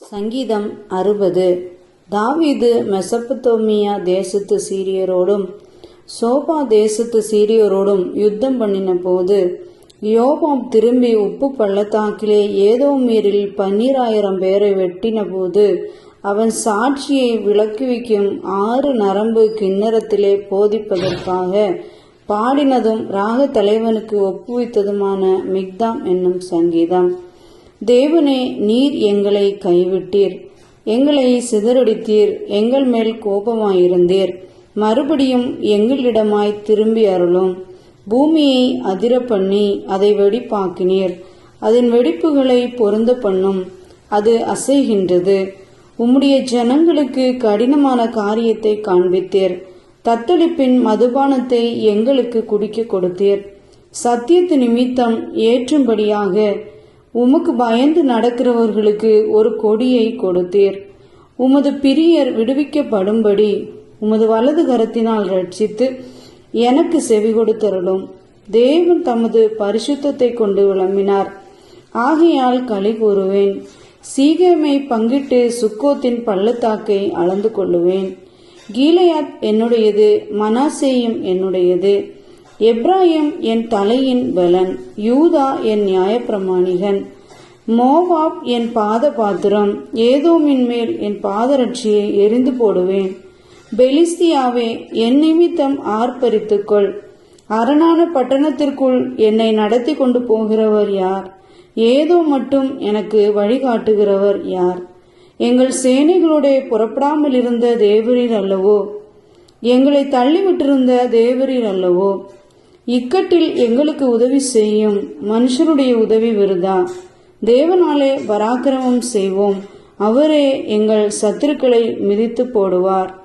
சங்கீதம் அறுபது. தாவீது மெசப்பத்தோமியா தேசத்து சீரியரோடும் சோபா தேசத்து சீரியரோடும் யுத்தம் பண்ணின போது யோபாம் திரும்பி உப்பு பள்ளத்தாக்கிலே ஏதோ மீறில் பன்னீராயிரம் பேரை வெட்டின போது அவன் சாட்சியை விளக்குவிக்கும் ஆறு நரம்பு கிண்ணறத்திலே போதிப்பதற்காக பாடினதும் ராக தலைவனுக்கு ஒப்புவித்ததுமான மிக்தாம் என்னும் சங்கீதம். தேவனே நீர் எங்களை கைவிட்டீர். எங்களை சிதறடித்தீர். எங்கள் மேல் கோபமாயிருந்தீர். மறுபடியும் எங்களிடமாய் திரும்பி அருளும். பூமியை அதிர பண்ணி அதை வெடிப்பாக்கினீர். அதன் வெடிப்புகளை பொருந்த பண்ணும். அது அசைகின்றது. உம்முடைய ஜனங்களுக்கு கடினமான காரியத்தை காண்பித்தீர். தத்தளிப்பின் மதுபானத்தை எங்களுக்கு குடிக்க கொடுத்தீர். சத்தியத்து நிமித்தம் ஏற்றும்படியாக உமக்கு பயந்து நடக்கிறவர்களுக்கு ஒரு கொடியை கொடுத்தீர். உமது பிரியர் விடுவிக்கப்படும்படி உமது வலது கரத்தினால் ரட்சித்து எனக்கு செவி கொடுத்தருளும். தேவன் தமது பரிசுத்தத்தை கொண்டு விளம்பினார். ஆகையால் களி கூறுவேன். சீகமை பங்கிட்டு சுக்கோத்தின் பள்ளத்தாக்கை அளந்து கொள்ளுவேன். கீலையாத் என்னுடையது மனாசேயும் என்னுடையது. எப்ராஹிம் என் தலையின் பலன் யூதா என் நியாயப்பிரமாணிகன். மோவாப் என் பாத பாத்திரம் ஏதோமின் மேல் என் பாதரட்சியை எரிந்து போடுவேன். பெலிஸ்தியாவே என் நிமித்தம் ஆர்ப்பரித்துக்கொள். அரணான பட்டணத்திற்குள் என்னை நடத்தி கொண்டு போகிறவர் யார்? ஏதோ மட்டும் எனக்கு வழிகாட்டுகிறவர் யார்? எங்கள் சேனைகளுடைய புறப்படாமல் இருந்த தேவரீர் அல்லவோ? எங்களை தள்ளிவிட்டிருந்த தேவரீர் அல்லவோ? இக்கட்டில் எங்களுக்கு உதவி செய்யும் மனுஷருடைய உதவி விருதா? தேவனாலே பராக்கிரமம் செய்வோம். அவரே எங்கள் சத்துருக்களை மிதித்து போடுவார்.